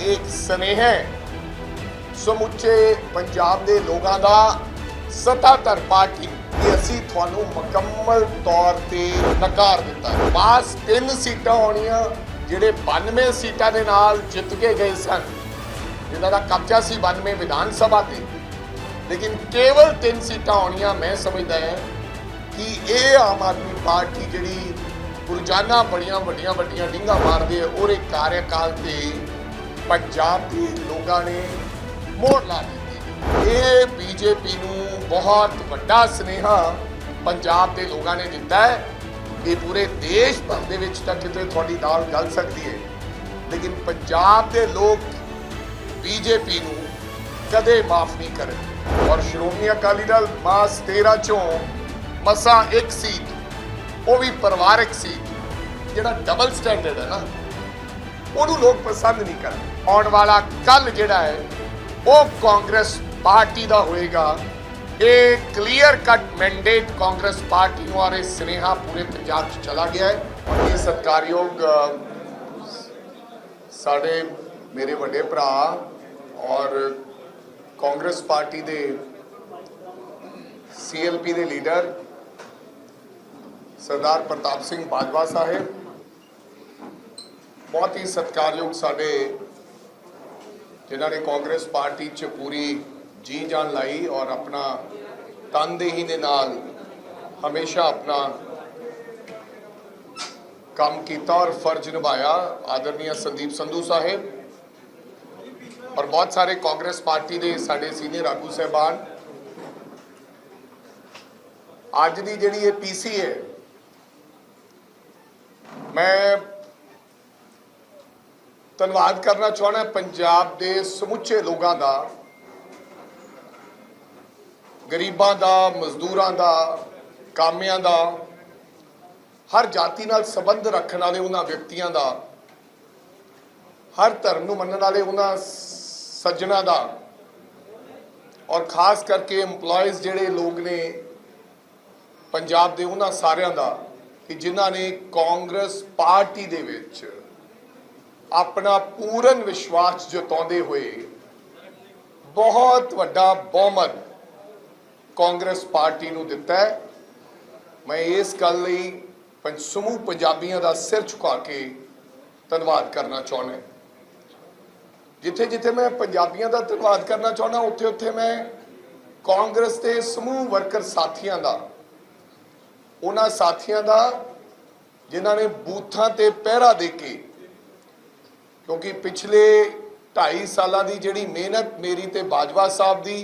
ਇੱਕ ਸਨੇਹ ਹੈ। ਸਮੁੱਚੇ ਪੰਜਾਬ ਦੇ ਲੋਕਾਂ ਦਾ ਸੱਤਾਧਰ ਪਾਰਟੀ ਕਿ ਅਸੀਂ ਤੁਹਾਨੂੰ ਮੁਕੰਮਲ ਤੌਰ ਤੇ ਨਕਾਰ ਦਿੱਤਾ ਹੈ। ਬਾਸ ਤਿੰਨ ਸੀਟਾਂ ਹੋਣੀਆਂ, ਜਿਹੜੇ 92 ਸੀਟਾਂ ਦੇ ਨਾਲ ਜਿੱਤ ਕੇ ਗਏ ਸਨ। ਜਿਨ੍ਹਾਂ ਦਾ ਕਬਜ਼ਾ ਸੀ 92 ਵਿਧਾਨ ਸਭਾ ਤੇ। ਲੇਕਿਨ ਕੇਵਲ ਤਿੰਨ ਸੀਟਾਂ ਆਉਣੀਆਂ ਮੈਂ ਸਮਝਦਾ ਹਾਂ ਕਿ ਇਹ ਆਮ ਆਦਮੀ ਪਾਰਟੀ ਜਿਹੜੀ ਰੋਜ਼ਾਨਾ ਬੜੀਆਂ ਵੱਡੀਆਂ ਵੱਡੀਆਂ ਡਿੰਗਾ ਮਾਰਦੇ ਹੈ, ਉਹਦੇ ਕਾਰਜਕਾਲ ਤੇ ਪੰਜਾਬ ਦੇ ਲੋਕਾਂ ਨੇ ਮੋੜ ਲਾ ਦਿੱਤੀ। ਇਹ ਬੀਜੇਪੀ ਨੂੰ ਬਹੁਤ ਵੱਡਾ ਸਨੇਹਾ ਪੰਜਾਬ ਦੇ ਲੋਕਾਂ ਨੇ ਦਿੱਤਾ ਹੈ ਇਹ ਪੂਰੇ ਦੇਸ਼ ਭਰ ਦੇ ਵਿੱਚ ਤਾਂ ਕਿਤੇ ਤੁਹਾਡੀ ਦਾਲ ਗਲ ਸਕਦੀ ਹੈ। ਲੇਕਿਨ ਪੰਜਾਬ ਦੇ ਲੋਕ ਬੀਜੇਪੀ ਨੂੰ ਕਦੇ ਮਾਫ ਨਹੀਂ ਕਰਨਗੇ ਔਰ ਸ਼੍ਰੋਮਣੀ ਅਕਾਲੀ ਦਲ ਮਾਸ 13 ਚੋਂ ਮਸਾਂ ਇੱਕ ਸੀਟ, ਉਹ ਵੀ ਪਰਿਵਾਰਕ ਸੀਟ, ਜਿਹੜਾ ਡਬਲ ਸਟੈਂਡਰਡ ਹੈ ਨਾ, ਉਹਨੂੰ ਲੋਕ ਪਸੰਦ ਨਹੀਂ ਕਰਦੇ ਆਉਣ ਵਾਲਾ ਕੱਲ ਜਿਹੜਾ ਹੈ, ਉਹ ਕਾਂਗਰਸ ਪਾਰਟੀ ਦਾ ਹੋਏਗਾ। ਇਹ clear cut mandate Congress party ਨੂੰ ਔਰ ਇਹ ਸਨੇਹਾ ਪੂਰੇ ਪੰਜਾਬ 'ਚ ਚਲਾ ਗਿਆ ਹੈ। ਔਰ ਇਹ ਸਤਿਕਾਰਯੋਗ ਸਾਡੇ ਮੇਰੇ ਵੱਡੇ ਭਰਾ ਔਰ ਕਾਂਗਰਸ ਪਾਰਟੀ ਦੇ ਸੀਐਲਪੀ ਦੇ ਲੀਡਰ ਸਰਦਾਰ ਪ੍ਰਤਾਪ ਸਿੰਘ ਬਾਜਵਾ ਸਾਹਿਬ, ਬਹੁਤ ਹੀ ਸਤਿਕਾਰਯੋਗ ਸਾਡੇ ਜਿਨ੍ਹਾਂ ਨੇ ਕਾਂਗਰਸ ਪਾਰਟੀ 'ਚ ਪੂਰੀ ਜੀ ਜਾਨ ਲਾਈ ਔਰ ਆਪਣਾ ਤਨਦੇਹੀ ਦੇ ਨਾਲ ਹਮੇਸ਼ਾ ਆਪਣਾ ਕੰਮ ਕੀਤਾ ਔਰ ਫਰਜ਼ ਨਿਭਾਇਆ ਆਦਰਨੀय ਸੰਦੀਪ ਸੰਧੂ ਸਾਹਿਬ ਔਰ ਬਹੁਤ ਸਾਰੇ ਕਾਂਗਰਸ ਪਾਰਟੀ ਦੇ ਸਾਡੇ ਸੀਨੀਅਰ ਆਗੂ ਸਹਿਬਾਨ। ਅੱਜ ਦੀ ਜਿਹੜੀ ਇਹ ਪੀਸੀ ਹੈ, ਮੈਂ ਧੰਨਵਾਦ ਕਰਨਾ ਚਾਹੁੰਦਾ ਪੰਜਾਬ ਦੇ ਸਮੁੱਚੇ ਲੋਕਾਂ ਦਾ, ਗਰੀਬਾਂ ਦਾ, ਮਜ਼ਦੂਰਾਂ ਦਾ, ਕਾਮਿਆਂ ਦਾ, ਹਰ ਜਾਤੀ ਨਾਲ ਸੰਬੰਧ ਰੱਖਣ ਵਾਲੇ ਉਹਨਾਂ ਵਿਅਕਤੀਆਂ ਦਾ, ਹਰ ਧਰਮ ਨੂੰ ਮੰਨਣ ਵਾਲੇ ਉਹਨਾਂ ਸੱਜਣਾ ਦਾ ਔਰ ਖਾਸ ਕਰਕੇ EMPLOYEES ਜਿਹੜੇ ਲੋਕ ਨੇ ਪੰਜਾਬ ਦੇ ਉਹਨਾਂ ਸਾਰਿਆਂ ਦਾ ਕਿ ਜਿਨ੍ਹਾਂ ਨੇ ਕਾਂਗਰਸ ਪਾਰਟੀ ਦੇ ਵਿੱਚ ਆਪਣਾ ਪੂਰਨ ਵਿਸ਼ਵਾਸ ਜਤਾਉਂਦੇ ਹੋਏ ਬਹੁਤ ਵੱਡਾ ਬਹੁਮਤ ਕਾਂਗਰਸ ਪਾਰਟੀ ਨੂੰ ਦਿੱਤਾ ਹੈ। ਮੈਂ ਇਸ ਗੱਲ ਲਈ ਪੰਜ ਸਮੂਹ ਪੰਜਾਬੀਆਂ ਦਾ ਸਿਰ ਝੁਕਾ ਕੇ ਧੰਨਵਾਦ ਕਰਨਾ ਚਾਹੁੰਦਾ ਜਿੱਥੇ ਜਿੱਥੇ ਮੈਂ ਪੰਜਾਬੀਆਂ ਦਾ ਧੰਨਵਾਦ ਕਰਨਾ ਚਾਹੁੰਦਾ ਉੱਥੇ ਉੱਥੇ ਮੈਂ ਕਾਂਗਰਸ ਦੇ ਸਮੂਹ ਵਰਕਰ ਸਾਥੀਆਂ ਦਾ, ਉਹਨਾਂ ਸਾਥੀਆਂ ਦਾ, ਜਿਨ੍ਹਾਂ ਨੇ ਬੂਥਾਂ ਤੇ ਪਹਿਰਾ ਦੇ ਕੇ ਕਿਉਂਕਿ ਪਿਛਲੇ 2.5 ਸਾਲਾਂ ਦੀ ਜਿਹੜੀ ਮਿਹਨਤ ਮੇਰੀ ਤੇ ਬਾਜਵਾ ਸਾਹਿਬ ਦੀ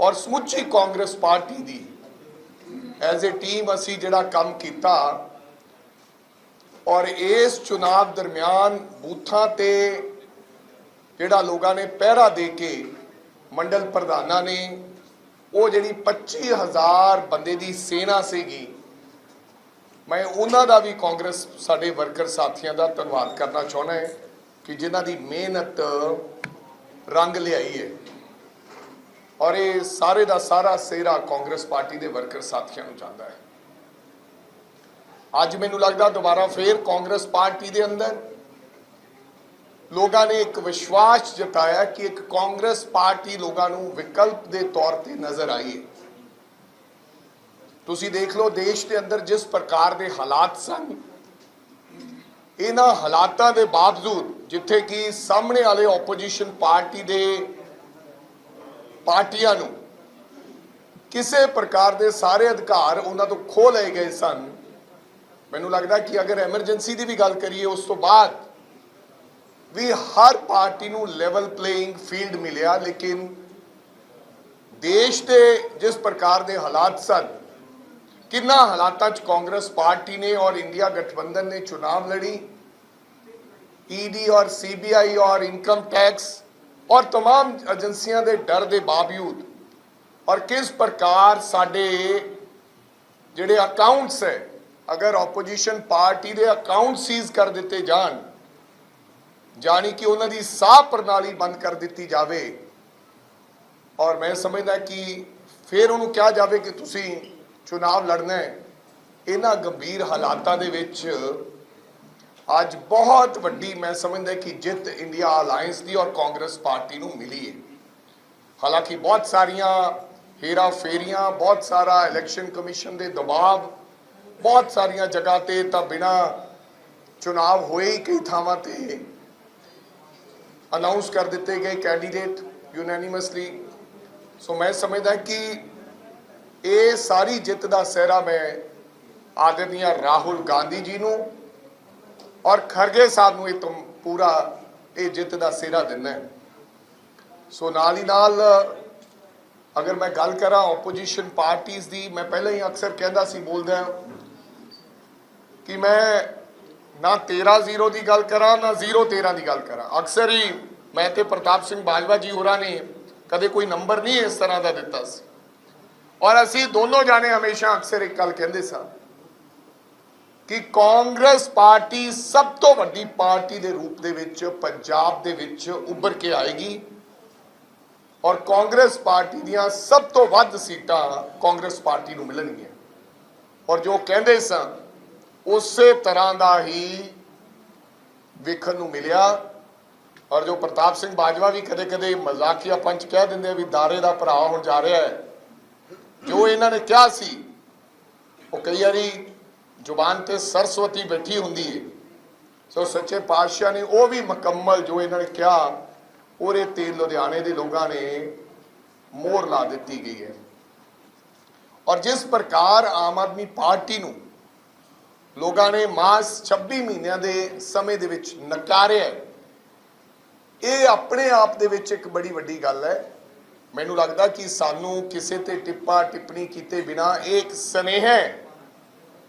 ਔਰ ਸਮੁੱਚੀ ਕਾਂਗਰਸ ਪਾਰਟੀ ਦੀ ਐਜ਼ ਅ ਟੀਮ ਅਸੀਂ ਜਿਹੜਾ ਕੰਮ ਕੀਤਾ ਔਰ ਇਸ ਚੁਣਾਵ ਦਰਮਿਆਨ ਬੂਥਾਂ ਤੇ ਜਿਹੜਾ ਲੋਕਾਂ ਨੇ ਪਹਿਰਾ ਦੇ ਕੇ ਮੰਡਲ ਪ੍ਰਧਾਨਾਂ ਨੇ, ਉਹ ਜਿਹੜੀ 25000 ਬੰਦੇ ਦੀ ਸੇਨਾ ਸੀਗੀ, ਮੈਂ ਉਹਨਾਂ ਦਾ ਵੀ ਕਾਂਗਰਸ ਸਾਡੇ ਵਰਕਰ ਸਾਥੀਆਂ ਦਾ ਧੰਨਵਾਦ ਕਰਨਾ ਚਾਹੁੰਦਾ ਹਾਂ। ਕਿ ਜਿਨ੍ਹਾਂ ਦੀ ਮਿਹਨਤ ਰੰਗ ਲਿਆਈ ਹੈ ਔਰ ਇਹ ਸਾਰੇ ਦਾ ਸਾਰਾ ਸਿਹਰਾ ਕਾਂਗਰਸ ਪਾਰਟੀ ਦੇ ਵਰਕਰ ਸਾਥੀਆਂ ਨੂੰ ਜਾਂਦਾ ਹੈ। ਅੱਜ ਮੈਨੂੰ ਲੱਗਦਾ ਦੁਬਾਰਾ ਫੇਰ ਕਾਂਗਰਸ ਪਾਰਟੀ ਦੇ ਅੰਦਰ ਲੋਕਾਂ ਨੇ ਇੱਕ ਵਿਸ਼ਵਾਸ ਜਤਾਇਆ ਕਿ ਇੱਕ ਕਾਂਗਰਸ ਪਾਰਟੀ ਲੋਕਾਂ ਨੂੰ ਵਿਕਲਪ ਦੇ ਤੌਰ ਤੇ ਨਜ਼ਰ ਆਈ ਹੈ। ਤੁਸੀਂ ਦੇਖ ਲਓ, ਦੇਸ਼ ਦੇ ਅੰਦਰ ਜਿਸ ਪ੍ਰਕਾਰ ਦੇ ਹਾਲਾਤ ਸਨ ਇਹਨਾਂ ਹਾਲਾਤਾਂ ਦੇ ਬਾਵਜੂਦ ਜਿੱਥੇ ਕਿ ਸਾਹਮਣੇ ਵਾਲੇ ਆਪੋਜੀਸ਼ਨ ਪਾਰਟੀ ਦੇ ਪਾਰਟੀਆਂ ਨੂੰ ਕਿਸੇ ਪ੍ਰਕਾਰ ਦੇ ਸਾਰੇ ਅਧਿਕਾਰ ਉਹਨਾਂ ਤੋਂ ਖੋਹ ਲਏ ਗਏ ਸਨ, ਮੈਨੂੰ ਲੱਗਦਾ ਕਿ ਅਗਰ ਐਮਰਜੈਂਸੀ ਦੀ ਵੀ ਗੱਲ ਕਰੀਏ, ਉਸ ਤੋਂ ਬਾਅਦ ਵੀ ਹਰ ਪਾਰਟੀ ਨੂੰ ਲੈਵਲ ਪਲੇਇੰਗ ਫੀਲਡ ਮਿਲਿਆ, ਲੇਕਿਨ ਦੇਸ਼ ਦੇ ਜਿਸ ਪ੍ਰਕਾਰ ਦੇ ਹਾਲਾਤ ਸਨ ਕਿੰਨਾ ਹਾਲਾਤਾਂ 'ਚ ਕਾਂਗਰਸ ਪਾਰਟੀ ਨੇ ਔਰ ਇੰਡੀਆ ਗਠਬੰਧਨ ਨੇ ਚੁਣਾਵ ਲੜੀ ਈਡੀ ਔਰ ਸੀਬੀਆਈ ਔਰ ਇਨਕਮ ਟੈਕਸ ਔਰ तमाम ਏਜੰਸੀਆਂ ਦੇ ਡਰ ਦੇ ਬਾਵਜੂਦ ਔਰ ਕਿਸ ਪ੍ਰਕਾਰ ਸਾਡੇ ਜਿਹੜੇ ਅਕਾਊਂਟਸ ਹੈ ਅਗਰ ਆਪੋਜੀਸ਼ਨ ਪਾਰਟੀ ਦੇ ਅਕਾਊਂਟ ਸੀਜ਼ ਕਰ ਦਿੱਤੇ ਜਾਣ ਜਾਣੀ ਕਿ ਉਹਨਾਂ ਦੀ ਸਾਹ ਪ੍ਰਣਾਲੀ ਬੰਦ ਕਰ ਦਿੱਤੀ ਜਾਵੇ ਔਰ ਮੈਂ ਸਮਝਦਾ ਕਿ ਫਿਰ ਉਹਨੂੰ ਕਿਹਾ ਜਾਵੇ ਕਿ ਤੁਸੀਂ ਚੁਣਾਵ ਲੜਨਾ ਹੈ। ਇਹਨਾਂ ਗੰਭੀਰ ਹਾਲਾਤਾਂ ਦੇ ਵਿੱਚ ਅੱਜ ਬਹੁਤ ਵੱਡੀ ਮੈਂ ਸਮਝਦਾ ਕਿ ਜਿੱਤ ਇੰਡੀਆ ਅਲਾਈਅੰਸ ਦੀ ਔਰ ਕਾਂਗਰਸ ਪਾਰਟੀ ਨੂੰ ਮਿਲੀ ਹੈ। ਹਾਲਾਂਕਿ ਬਹੁਤ ਸਾਰੀਆਂ ਹੇਰਾ ਫੇਰੀਆਂ, ਬਹੁਤ ਸਾਰਾ ਇਲੈਕਸ਼ਨ ਕਮਿਸ਼ਨ ਦੇ ਦਬਾਅ, ਬਹੁਤ ਸਾਰੀਆਂ ਜਗ੍ਹਾ ਤੇ ਤਾਂ ਬਿਨਾ ਚੁਣਾਵ ਹੋਏ ਹੀ ਕਈ ਥਾਵਾਂ ਤੇ ਅਨਾਉਂਸ ਕਰ ਦਿੱਤੇ ਗਏ ਕੈਂਡੀਡੇਟ ਯੂਨੈਨਿਮਸਲੀ ਸੋ ਮੈਂ ਸਮਝਦਾ ਕਿ ਇਹ ਸਾਰੀ ਜਿੱਤ ਦਾ ਸਿਹਰਾ ਮੈਂ ਆਦਰਨੀय ਰਾਹੁਲ ਗਾਂਧੀ ਜੀ ਨੂੰ ਔਰ ਖਰਗੇ ਸਾਹਿਬ ਨੂੰ ਇਹ ਤੁਮ ਪੂਰਾ ਇਹ ਜਿੱਤ ਦਾ ਸਿਹਰਾ ਦਿੰਦਾ ਸੋ ਨਾਲ ਹੀ ਨਾਲ, ਅਗਰ ਮੈਂ ਗੱਲ ਕਰਾਂ ਆਪੋਜੀਸ਼ਨ ਪਾਰਟੀਆਂ ਦੀ, ਮੈਂ ਪਹਿਲਾਂ ਹੀ ਅਕਸਰ ਕਹਿੰਦਾ ਸੀ, ਬੋਲਦਾ ਕਿ ਮੈਂ ਨਾ 13-0 ਦੀ ਗੱਲ ਕਰਾਂ, ਨਾ 0-13 ਦੀ ਗੱਲ ਕਰਾਂ। ਅਕਸਰ ਹੀ ਮੈਂ ਤੇ ਪ੍ਰਤਾਪ ਸਿੰਘ ਬਾਜਵਾ ਜੀ ਹੋਰਾਂ ਨੇ ਕਦੇ ਕੋਈ ਨੰਬਰ ਨਹੀਂ ਇਸ ਤਰ੍ਹਾਂ ਦਾ ਦਿੱਤਾ ਸੀ। ਔਰ ਅਸੀਂ ਦੋਨੋਂ ਜਾਣੇ ਹਮੇਸ਼ਾ ਅਕਸਰ ਇੱਕ ਗੱਲ ਕਹਿੰਦੇ ਸਾਂ ਕਿ ਕਾਂਗਰਸ ਪਾਰਟੀ ਸਭ ਤੋਂ ਵੱਡੀ ਪਾਰਟੀ ਦੇ ਰੂਪ ਦੇ ਵਿੱਚ, ਪੰਜਾਬ ਦੇ ਵਿੱਚ ਉੱਭਰ ਕੇ ਆਏਗੀ ਔਰ ਕਾਂਗਰਸ ਪਾਰਟੀ ਦੀਆਂ ਸਭ ਤੋਂ ਵੱਧ ਸੀਟਾਂ ਕਾਂਗਰਸ ਪਾਰਟੀ ਨੂੰ ਮਿਲਣਗੀਆਂ। ਔਰ ਜੋ ਕਹਿੰਦੇ ਸਨ ਉਸੇ ਤਰ੍ਹਾਂ ਦਾ ਹੀ ਵੇਖਣ ਨੂੰ ਮਿਲਿਆ। ਔਰ ਜੋ ਪ੍ਰਤਾਪ ਸਿੰਘ ਬਾਜਵਾ ਵੀ ਕਦੇ-ਕਦੇ ਮਜ਼ਾਕੀਆ ਪੰਚ ਕਹਿ ਦਿੰਦੇ ਆ ਵੀ ਦਾਰੇ ਦਾ ਭਰਾ ਹੁਣ ਜਾ ਰਿਹਾ ਹੈ। ਜੋ ਇਹਨਾਂ ਨੇ ਕਿਹਾ ਸੀ, ਉਹ ਕਈ ਵਾਰੀ ਜ਼ੁਬਾਨ ਤੇ ਸਰਸਵਤੀ ਬੈਠੀ ਹੁੰਦੀ ਹੈ ਸੋ ਸੱਚੇ ਪਾਤਸ਼ਾਹ ਨੇ ਉਹ ਵੀ ਮੁਕੰਮਲ ਜੋ ਇਹਨਾਂ ਨੇ ਕਿਹਾ, ਉਹਦੇ ਤੇ ਲੁਧਿਆਣੇ ਦੇ ਲੋਕਾਂ ਨੇ ਮੋਹਰ ਲਾ ਦਿੱਤੀ ਗਈ ਹੈ ਔਰ ਜਿਸ ਪ੍ਰਕਾਰ ਆਮ ਆਦਮੀ ਪਾਰਟੀ ਨੂੰ ਲੋਕਾਂ ਨੇ ਮਾਸ 26 ਮਹੀਨਿਆਂ ਦੇ ਸਮੇਂ ਦੇ ਵਿੱਚ ਨਕਾਰਿਆ ਇਹ ਆਪਣੇ ਆਪ ਦੇ ਵਿੱਚ ਇੱਕ ਬੜੀ ਵੱਡੀ ਗੱਲ ਹੈ। ਮੈਨੂੰ ਲੱਗਦਾ ਕਿ ਸਾਨੂੰ ਕਿਸੇ ਤੇ ਟਿੱਪਾ, ਟਿੱਪਣੀ ਕੀਤੇ ਬਿਨਾ ਇਹ ਇੱਕ ਸਨੇਹ ਹੈ।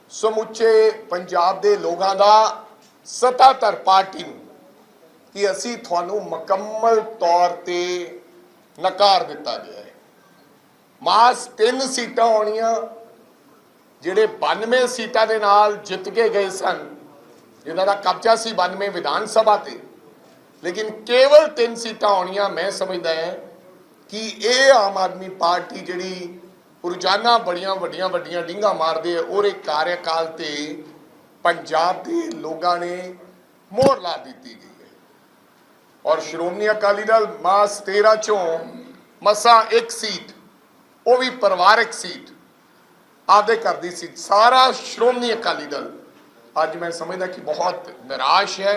ਸਮੁੱਚੇ ਪੰਜਾਬ ਦੇ ਲੋਕਾਂ ਦਾ ਸਤਾਧਰ ਪਾਰਟੀ ਨੂੰ ਕਿ ਅਸੀਂ ਤੁਹਾਨੂੰ ਮੁਕੰਮਲ ਤੌਰ ਤੇ ਨਕਾਰ ਦਿੱਤਾ ਗਿਆ ਹੈ। ਮਾਸ ਤਿੰਨ ਸੀਟਾਂ ਆਉਣੀਆਂ, ਜਿਹੜੇ 92 ਸੀਟਾਂ ਦੇ ਨਾਲ ਜਿੱਤ ਕੇ ਗਏ ਸਨ, ਜਿਨ੍ਹਾਂ ਦਾ ਕਬਜ਼ਾ ਸੀ 92 ਵਿਧਾਨ ਸਭਾ ਤੇ। ਲੇਕਿਨ ਕੇਵਲ ਤਿੰਨ ਸੀਟਾਂ ਆਉਣੀਆਂ, ਮੈਂ ਸਮਝਦਾ ਹਾਂ ਕਿ ਇਹ ਆਮ ਆਦਮੀ ਪਾਰਟੀ ਜਿਹੜੀ ਰੋਜ਼ਾਨਾ ਬੜੀਆਂ ਵੱਡੀਆਂ ਵੱਡੀਆਂ ਡਿੰਗਾ ਮਾਰਦੇ ਆ, ਉਹਦੇ ਕਾਰਜਕਾਲ ਤੇ ਪੰਜਾਬ ਦੇ ਲੋਕਾਂ ਨੇ ਮੋਹਰ ਲਾ ਦਿੱਤੀ ਗਈ ਹੈ। ਔਰ ਸ਼੍ਰੋਮਣੀ ਅਕਾਲੀ ਦਲ ਮਾਸ 13 ਚੋਂ ਮਸਾ ਇੱਕ ਸੀਟ, ਉਹ ਵੀ ਪਰਿਵਾਰਕ ਸੀਟ ਆਦੇ ਕਰਦੀ ਸੀ ਸਾਰਾ ਸ਼੍ਰੋਮਣੀ ਅਕਾਲੀ ਦਲ। ਅੱਜ ਮੈਂ ਸਮਝਦਾ ਕਿ ਬਹੁਤ ਨਿਰਾਸ਼ ਹੈ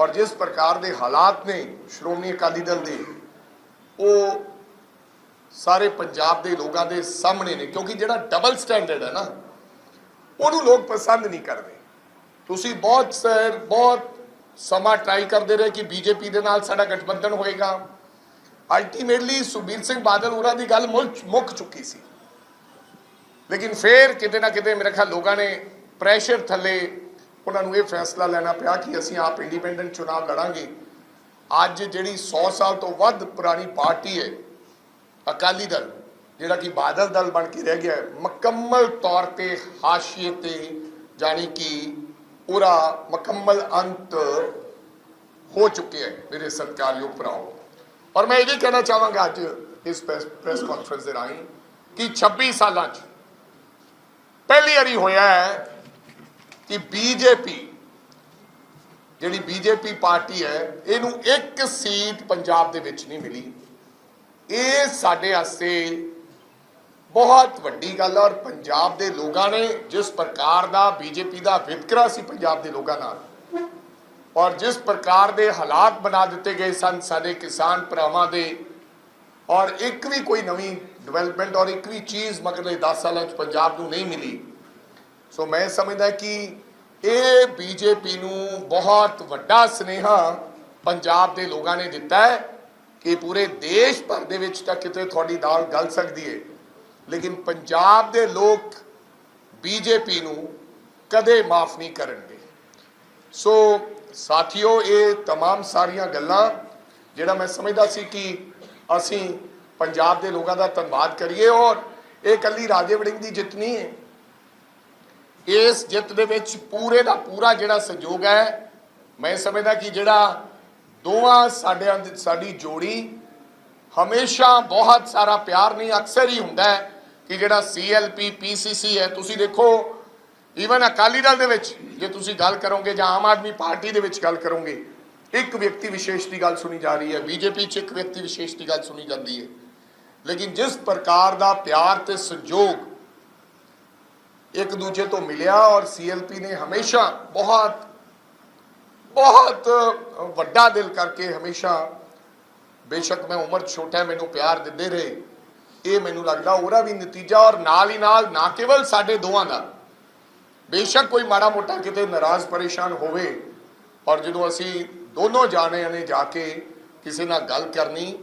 ਔਰ ਜਿਸ ਪ੍ਰਕਾਰ ਦੇ ਹਾਲਾਤ ਨੇ ਸ਼੍ਰੋਮਣੀ ਅਕਾਲੀ ਦਲ ਦੇ ਉਹ ਸਾਰੇ ਪੰਜਾਬ ਦੇ ਲੋਕਾਂ ਦੇ ਸਾਹਮਣੇ ਨੇ, ਕਿਉਂਕਿ ਜਿਹੜਾ ਡਬਲ ਸਟੈਂਡਰਡ ਹੈ ਨਾ, ਉਹਨੂੰ ਲੋਕ ਪਸੰਦ ਨਹੀਂ ਕਰਦੇ। ਤੁਸੀਂ ਬਹੁਤ ਸਰ ਬਹੁਤ ਸਮਾਂ ਟਰਾਈ ਕਰਦੇ ਰਹੇ ਕਿ ਬੀਜੇਪੀ ਦੇ ਨਾਲ ਸਾਡਾ ਗਠਬੰਧਨ ਹੋਏਗਾ। ਅਲਟੀਮੇਟਲੀ ਸੁਬੀਰ ਸਿੰਘ ਬਾਦਲ ਉਹਨਾਂ ਦੀ ਗੱਲ ਮੁੱਲ- ਮੁੱਕ ਚੁੱਕੀ ਸੀ। ਲੇਕਿਨ ਫੇਰ ਕਿਤੇ ਨਾ ਕਿਤੇ ਮੇਰੇ ਖਿਆਲ ਲੋਕਾਂ ਨੇ ਪ੍ਰੈਸ਼ਰ ਥੱਲੇ ਉਹਨਾਂ ਨੂੰ ਇਹ ਫੈਸਲਾ ਲੈਣਾ ਪਿਆ ਕਿ ਅਸੀਂ ਆਪ ਇੰਡੀਪੈਂਡੈਂਟ ਚੁਣਾਵ ਲੜਾਂਗੇ। ਅੱਜ ਜਿਹੜੀ 100 ਸਾਲ ਤੋਂ ਵੱਧ ਪੁਰਾਣੀ ਪਾਰਟੀ ਹੈ ਅਕਾਲੀ ਦਲ ਜਿਹੜਾ ਕਿ ਬਾਦਲ ਦਲ ਬਣ ਕੇ ਰਹਿ ਗਿਆ ਹੈ ਮੁਕੰਮਲ ਤੌਰ ਤੇ ਹਾਸ਼ੀਏ ਤੇ ਜਾਣੀ ਕਿ ਪੂਰਾ ਮੁਕੰਮਲ ਅੰਤ ਹੋ ਚੁੱਕਿਆ ਹੈ ਮੇਰੇ ਸਤਿਕਾਰਯੋਗ ਭਰਾਓ ਔਰ ਮੈਂ ਇਹ ਵੀ ਕਹਿਣਾ ਚਾਹਾਂਗਾ ਅੱਜ ਇਸ ਪ੍ਰੈਸ ਕਾਨਫਰੰਸ ਦੇ ਰਾਹੀਂ ਕਿ 26 ਸਾਲਾਂ 'ਚ ਪਹਿਲੀ ਵਾਰੀ ਹੋਇਆ ਹੈ ਕਿ ਬੀਜੇਪੀ ਜਿਹੜੀ ਬੀਜੇਪੀ ਪਾਰਟੀ ਹੈ, ਇਹਨੂੰ ਇੱਕ ਸੀਟ ਪੰਜਾਬ ਦੇ ਵਿੱਚ ਨਹੀਂ ਮਿਲੀ। ਇਹ ਸਾਡੇ ਵਾਸਤੇ ਬਹੁਤ ਵੱਡੀ ਗੱਲ ਔਰ ਪੰਜਾਬ ਦੇ ਲੋਕਾਂ ਨੇ ਜਿਸ ਪ੍ਰਕਾਰ ਦਾ ਬੀਜੇਪੀ ਦਾ ਵਿਤਕਰਾ ਸੀ ਪੰਜਾਬ ਦੇ ਲੋਕਾਂ ਨਾਲ, ਔਰ ਜਿਸ ਪ੍ਰਕਾਰ ਦੇ ਹਾਲਾਤ ਬਣਾ ਦਿੱਤੇ ਗਏ ਸਨ ਸਾਡੇ ਕਿਸਾਨ ਭਰਾਵਾਂ ਦੇ, ਔਰ ਇੱਕ ਵੀ ਕੋਈ ਨਵੀਂ ਡਿਵੈਲਪਮੈਂਟ ਔਰ ਇੱਕ ਵੀ ਚੀਜ਼ ਮਗਰਲੇ 10 ਸਾਲਾਂ ਚ ਪੰਜਾਬ ਨੂੰ ਨਹੀਂ ਮਿਲੀ। ਸੋ ਮੈਂ ਸਮਝਦਾ ਕਿ ਇਹ ਬੀਜੇਪੀ ਨੂੰ ਬਹੁਤ ਵੱਡਾ ਸਨੇਹਾ ਪੰਜਾਬ ਦੇ ਲੋਕਾਂ ਨੇ ਦਿੱਤਾ ਹੈ ਕਿ ਪੂਰੇ ਦੇਸ਼ ਭਰ ਦੇ ਵਿੱਚ ਤਾਂ ਕਿਤੇ ਤੁਹਾਡੀ ਦਾਲ ਗਲ ਸਕਦੀ ਹੈ ਲੇਕਿਨ ਪੰਜਾਬ ਦੇ ਲੋਕ ਬੀਜੇਪੀ ਨੂੰ ਕਦੇ ਮਾਫ ਨਹੀਂ ਕਰਨਗੇ ਸੋ ਸਾਥੀਓ ਇਹ तमाम ਸਾਰੀਆਂ ਗੱਲਾਂ ਜਿਹੜਾ ਮੈਂ ਸਮਝਦਾ ਸੀ ਕਿ ਅਸੀਂ ਪੰਜਾਬ ਦੇ ਲੋਕਾਂ ਦਾ ਧੰਨਵਾਦ ਕਰੀਏ ਔਰ ਇਹ ਕੱਲੀ ਰਾਜੇ ਵੜਿੰਗ ਦੀ ਜਿੱਤ ਨਹੀਂ ਹੈ ਇਸ ਜਿੱਤ ਦੇ ਵਿੱਚ ਪੂਰੇ ਦਾ ਪੂਰਾ ਜਿਹੜਾ ਸਹਿਯੋਗ ਹੈ, ਮੈਂ ਸਮਝਦਾ ਕਿ ਜਿਹੜਾ ਦੋਵਾਂ ਸਾਡੇ ਦੀ, ਸਾਡੀ ਜੋੜੀ ਹਮੇਸ਼ਾ ਬਹੁਤ ਸਾਰਾ ਪਿਆਰ ਨਹੀਂ, ਅਕਸਰ ਹੀ ਹੁੰਦਾ ਹੈ ਕਿ ਜਿਹੜਾ ਸੀਐਲਪੀ ਪੀਸੀਸੀ ਹੈ, ਤੁਸੀਂ ਦੇਖੋ ਈਵਨ ਅਕਾਲੀ ਦਲ ਦੇ ਵਿੱਚ, ਜੇ ਤੁਸੀਂ ਗੱਲ ਕਰੋਗੇ ਜਾਂ ਆਮ ਆਦਮੀ ਪਾਰਟੀ ਦੇ ਵਿੱਚ ਗੱਲ ਕਰੋਗੇ, ਇੱਕ ਵਿਅਕਤੀ ਵਿਸ਼ੇਸ਼ ਦੀ ਗੱਲ ਸੁਣੀ ਜਾ ਰਹੀ ਹੈ ਬੀਜੇਪੀ 'ਚ ਇੱਕ ਵਿਅਕਤੀ ਵਿਸ਼ੇਸ਼ ਦੀ ਗੱਲ ਸੁਣੀ ਜਾਂਦੀ ਹੈ। ਲੇਕਿਨ ਜਿਸ ਪ੍ਰਕਾਰ ਦਾ ਪਿਆਰ ਤੇ ਸੰਯੋਗ ਇੱਕ ਦੂਜੇ ਤੋਂ ਮਿਲਿਆ ਔਰ ਸੀਐਲਪੀ ਨੇ ਹਮੇਸ਼ਾ ਬਹੁਤ ਬਹੁਤ ਵੱਡਾ ਦਿਲ ਕਰਕੇ ਹਮੇਸ਼ਾ, ਬੇਸ਼ੱਕ ਮੈਂ ਉਮਰ ਛੋਟਾ ਮੈਨੂੰ ਪਿਆਰ ਦਿੰਦੇ ਰਹੇ। ਇਹ ਮੈਨੂੰ ਲੱਗਦਾ ਉਹਦਾ ਵੀ ਨਤੀਜਾ ਔਰ ਨਾਲ ਹੀ ਨਾਲ ਨਾ ਕੇਵਲ ਸਾਡੇ ਦੋਵਾਂ ਦਾ। ਬੇਸ਼ੱਕ ਕੋਈ ਮਾੜਾ ਮੋਟਾ ਕਿਤੇ ਨਾਰਾਜ਼ ਪਰੇਸ਼ਾਨ ਹੋਵੇ ਔਰ ਜਦੋਂ ਅਸੀਂ ਦੋਨੋਂ ਜਾਣਿਆਂ ਨੇ ਜਾ ਕੇ ਕਿਸੇ ਨਾਲ ਗੱਲ ਕਰਨੀ,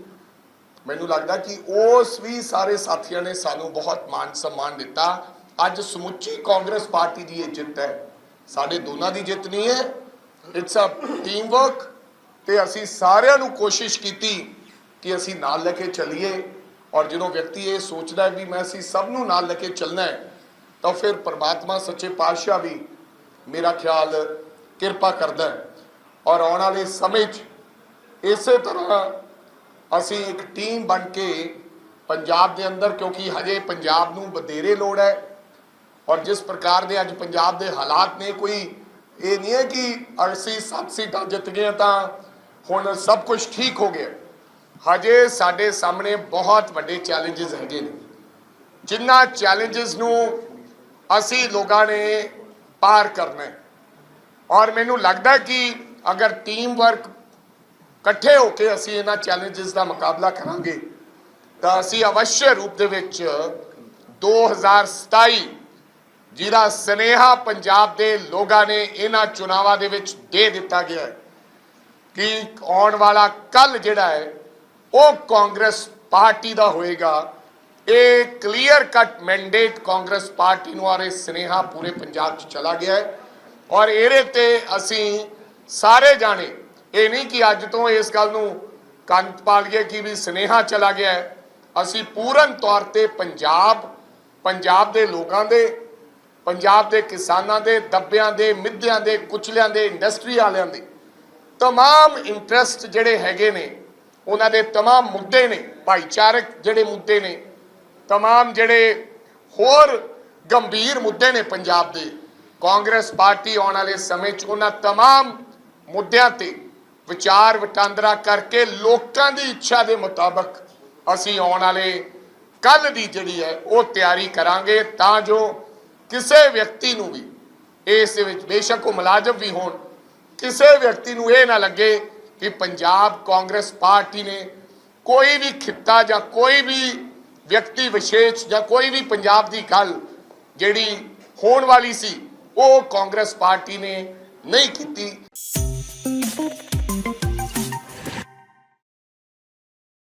ਮੈਨੂੰ ਲੱਗਦਾ ਕਿ ਉਸ ਵੀ ਸਾਰੇ ਸਾਥੀਆਂ ਨੇ ਸਾਨੂੰ ਬਹੁਤ ਮਾਨ ਸਨਮਾਨ ਦਿੱਤਾ। ਅੱਜ ਸਮੁੱਚੀ ਕਾਂਗਰਸ ਪਾਰਟੀ ਦੀ ਇਹ ਜਿੱਤ ਹੈ। ਸਾਡੇ ਦੋਨਾਂ ਦੀ ਜਿੱਤ ਨਹੀਂ ਹੈ। ਇਟਸ ਅ ਟੀਮ ਵਰਕ ਤੇ ਅਸੀਂ ਸਾਰਿਆਂ ਨੂੰ ਕੋਸ਼ਿਸ਼ ਕੀਤੀ ਕਿ ਅਸੀਂ ਨਾਲ ਲੈ ਕੇ ਚੱਲੀਏ ਔਰ ਜਦੋਂ ਵਿਅਕਤੀ ਇਹ ਸੋਚਦਾ ਹੈ ਵੀ ਮੈਂ ਅਸੀਂ ਸਭ ਨੂੰ ਨਾਲ ਲੈ ਕੇ ਚੱਲਣਾ ਹੈ, ਤਾਂ ਫਿਰ ਪਰਮਾਤਮਾ ਸੱਚੇ ਪਾਤਸ਼ਾਹ ਵੀ ਮੇਰਾ ਖਿਆਲ ਕਿਰਪਾ ਕਰਦਾ ਹੈ। ਔਰ ਆਉਣ ਵਾਲੇ ਸਮੇਂ 'ਚ ਇਸੇ ਤਰ੍ਹਾਂ ਅਸੀਂ ਇੱਕ ਟੀਮ ਬਣ ਕੇ ਪੰਜਾਬ ਦੇ ਅੰਦਰ, ਕਿਉਂਕਿ ਹਜੇ ਪੰਜਾਬ ਨੂੰ ਵਧੇਰੇ ਲੋੜ ਹੈ। ਔਰ ਜਿਸ ਪ੍ਰਕਾਰ ਦੇ ਅੱਜ ਪੰਜਾਬ ਦੇ ਹਾਲਾਤ ਨੇ, ਕੋਈ ਇਹ ਨਹੀਂ ਹੈ ਕਿ ਅਸੀਂ ਸੱਤ ਸੀਟਾਂ ਜਿੱਤ ਗਏ ਤਾਂ ਹੁਣ ਸਭ ਕੁਝ ਠੀਕ ਹੋ ਗਿਆ। ਹਜੇ ਸਾਡੇ ਸਾਹਮਣੇ ਬਹੁਤ ਵੱਡੇ ਚੈਲੰਜਸ ਹੈਗੇ ਨੇ। ਜਿਨ੍ਹਾਂ ਚੈਲੰਜਸ ਨੂੰ ਅਸੀਂ ਲੋਕਾਂ ਨੇ ਪਾਰ ਕਰਨਾ ਹੈ। ਔਰ ਮੈਨੂੰ ਲੱਗਦਾ ਕਿ ਅਗਰ ਟੀਮ ਵਰਕ ਇਕੱਠੇ ਹੋ ਕੇ ਅਸੀਂ ਇਹਨਾਂ ਚੈਲੰਜਸ ਦਾ ਮੁਕਾਬਲਾ ਕਰਾਂਗੇ, ਤਾਂ ਅਸੀਂ ਅਵਸ਼ਯ ਰੂਪ ਦੇ ਵਿੱਚ 2027 ਜਿਹਦਾ ਸਨੇਹਾ ਪੰਜਾਬ ਦੇ ਲੋਕਾਂ ਨੇ ਇਹਨਾਂ ਚੁਣਾਵਾਂ ਦੇ ਵਿੱਚ ਦੇ ਦਿੱਤਾ ਗਿਆ ਹੈ ਕਿ ਆਉਣ ਵਾਲਾ ਕੱਲ ਜਿਹੜਾ ਹੈ, ਉਹ ਕਾਂਗਰਸ ਪਾਰਟੀ ਦਾ ਹੋਏਗਾ। ਇਹ clear cut mandate Congress party ਨੂੰ ਆਰੇ ਸਨੇਹਾ ਪੂਰੇ ਪੰਜਾਬ 'ਚ ਚਲਾ ਗਿਆ ਹੈ। ਔਰ ਇਹਦੇ ਤੇ ਅਸੀਂ ਸਾਰੇ ਜਾਣੇ, ਇਹ ਨਹੀਂ ਕਿ ਅੱਜ ਤੋਂ ਇਸ ਗੱਲ ਨੂੰ ਕੰਨ ਪਾਲੀਏ ਕਿ ਵੀ ਸਨੇਹਾ ਚਲਾ ਗਿਆ ਹੈ। ਅਸੀਂ ਪੂਰਨ ਤੌਰ ਤੇ ਪੰਜਾਬ ਪੰਜਾਬ ਦੇ ਲੋਕਾਂ ਦੇ ਪੰਜਾਬ ਦੇ ਕਿਸਾਨਾਂ ਦੇ, ਦੱਬਿਆਂ ਦੇ, ਮਿੱਧਿਆਂ ਦੇ, ਕੁਚਲਿਆਂ ਦੇ ਇੰਡਸਟਰੀ ਵਾਲਿਆਂ ਦੇ ਤਮਾਮ ਇੰਟਰਸਟ ਜਿਹੜੇ ਹੈਗੇ ਨੇ, ਉਹਨਾਂ ਦੇ ਤਮਾਮ ਮੁੱਦੇ ਨੇ, ਭਾਈਚਾਰਕ ਜਿਹੜੇ ਮੁੱਦੇ ਨੇ, ਤਮਾਮ ਜਿਹੜੇ ਹੋਰ ਗੰਭੀਰ ਮੁੱਦੇ ਨੇ ਪੰਜਾਬ ਦੇ, ਕਾਂਗਰਸ ਪਾਰਟੀ ਆਉਣ ਵਾਲੇ ਸਮੇਂ 'ਚ ਉਹਨਾਂ ਤਮਾਮ ਮੁੱਦਿਆਂ ਤੇ ਵਿਚਾਰ ਵਟਾਂਦਰਾ ਕਰਕੇ ਲੋਕਾਂ ਦੀ ਇੱਛਾ ਦੇ ਮੁਤਾਬਕ ਅਸੀਂ ਆਉਣ ਵਾਲੇ ਕੱਲ ਦੀ ਜਿਹੜੀ ਹੈ, ਉਹ ਤਿਆਰੀ ਕਰਾਂਗੇ ਤਾਂ ਜੋ ਕਿਸੇ ਵਿਅਕਤੀ ਨੂੰ ਵੀ, ਇਸ ਦੇ ਵਿੱਚ ਬੇਸ਼ੱਕ ਉਹ ਮੁਲਾਜ਼ਮ ਵੀ ਹੋਣ, ਕਿਸੇ ਵਿਅਕਤੀ ਨੂੰ ਇਹ ਨਾ ਲੱਗੇ ਕਿ ਪੰਜਾਬ ਕਾਂਗਰਸ ਪਾਰਟੀ ਨੇ ਕੋਈ ਵੀ ਖਿੱਤਾ ਜਾਂ ਕੋਈ ਵੀ ਵਿਅਕਤੀ ਵਿਸ਼ੇਸ਼ ਜਾਂ ਕੋਈ ਵੀ ਪੰਜਾਬ ਦੀ ਗੱਲ ਜਿਹੜੀ ਹੋਣ ਵਾਲੀ ਸੀ, ਉਹ ਕਾਂਗਰਸ ਪਾਰਟੀ ਨੇ ਨਹੀਂ ਕੀਤੀ।